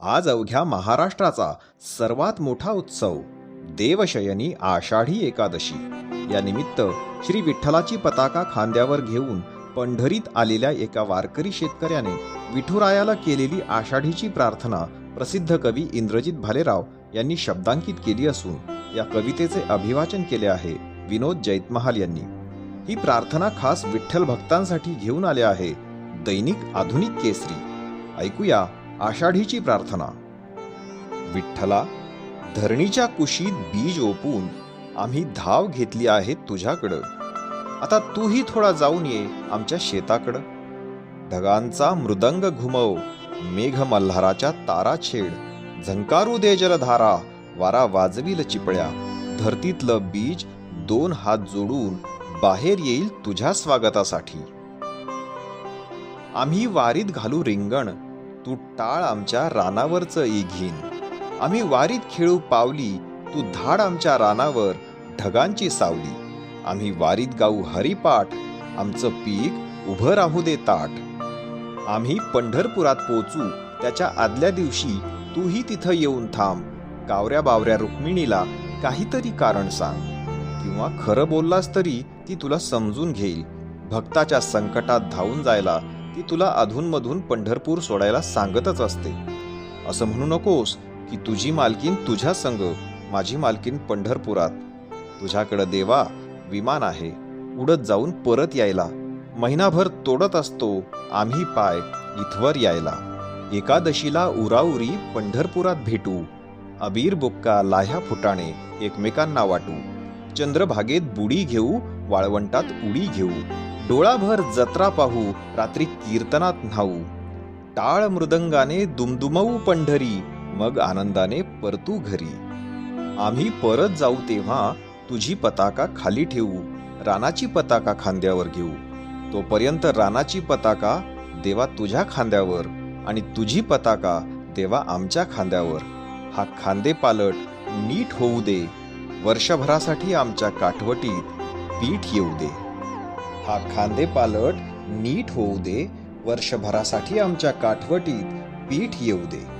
आज अवघ्या महाराष्ट्राचा सर्वात मोठा उत्सव देवशयनी आषाढी एकादशी. या निमित्त श्री विठ्ठलाची पताका खांद्यावर घेऊन पंढरीत आलेल्या एका वारकरी शेतकऱ्याने विठुरायाला केलेली आषाढीची प्रार्थना प्रसिद्ध कवी इंद्रजित भालेराव यांनी शब्दांकित केली असून या कवितेचे अभिवाचन केले आहे विनोद जैतमहाल यांनी. ही प्रार्थना खास विठ्ठल भक्तांसाठी घेऊन आले आहे दैनिक आधुनिक केसरी. ऐकूया आषाढीची प्रार्थना. विठ्ठला धरणीच्या कुशीत बीज ओपून आम्ही धाव घेतली आहे तुझ्याकडं. आता तूही थोडा जाऊन ये आमच्या शेताकडं. ढगांचा मृदंग घुमव मेघ मल्हाराच्या तारा छेड. झंकारू दे जलधारा वारा वाजवील चिपळ्या. धरतीतलं बीज दोन हात जोडून बाहेर येईल तुझ्या स्वागतासाठी. आम्ही वारीत घालू रिंगण तू टाळ आमच्या रानावरचं ई घेईन. आम्ही वारीत खेळू पावली तू धाड आमच्या रानावर ढगांची सावली. आम्ही वारीत गाऊ हरिपाठ आमचं पीक उभं राहू दे ताट. आम्ही पंढरपुरात पोचू त्याच्या आदल्या दिवशी तूही तिथं येऊन थांब. कावऱ्या बावऱ्या रुक्मिणीला काहीतरी कारण सांग. किंवा खरं बोललास तरी ती तुला समजून घेईल. भक्ताच्या संकटात धावून जायला ती तुला अधूनमधून पंढरपूर सोडायला सांगतच असते. असं म्हणू नकोस की तुझी मालकीन तुझ्या संग माझी मालकीन पंढरपुरात. तुझ्याकडं देवा विमान आहे. उडत जाऊन परत यायला. महिनाभर तोडत असतो आम्ही पाय इथवर यायला. एकादशीला उराउरी पंढरपुरात भेटू. अबीर बुक्का लाह्या फुटाणे एकमेकांना वाटू. चंद्रभागेत बुडी घेऊ वाळवंटात उडी घेऊ. डोळाभर जत्रा पाहू रात्री कीर्तनात न्हाऊ. टाळ मृदंगाने दुमदुमवू पंढरी मग आनंदाने परतू घरी. आम्ही परत जाऊ तेव्हा तुझी पताका खाली ठेवू रानाची पताका खांद्यावर घेऊ. तोपर्यंत रानाची पताका देवा तुझ्या खांद्यावर आणि तुझी पताका देवा आमच्या खांद्यावर. हा खांदे पालट नीट होऊ दे. वर्षभरासाठी आमच्या काठवटीत पीठ येऊ दे. हा खांदे पालट नीट होऊ दे. वर्षभरासाठी आमच्या काठवटीत पीठ येऊ दे.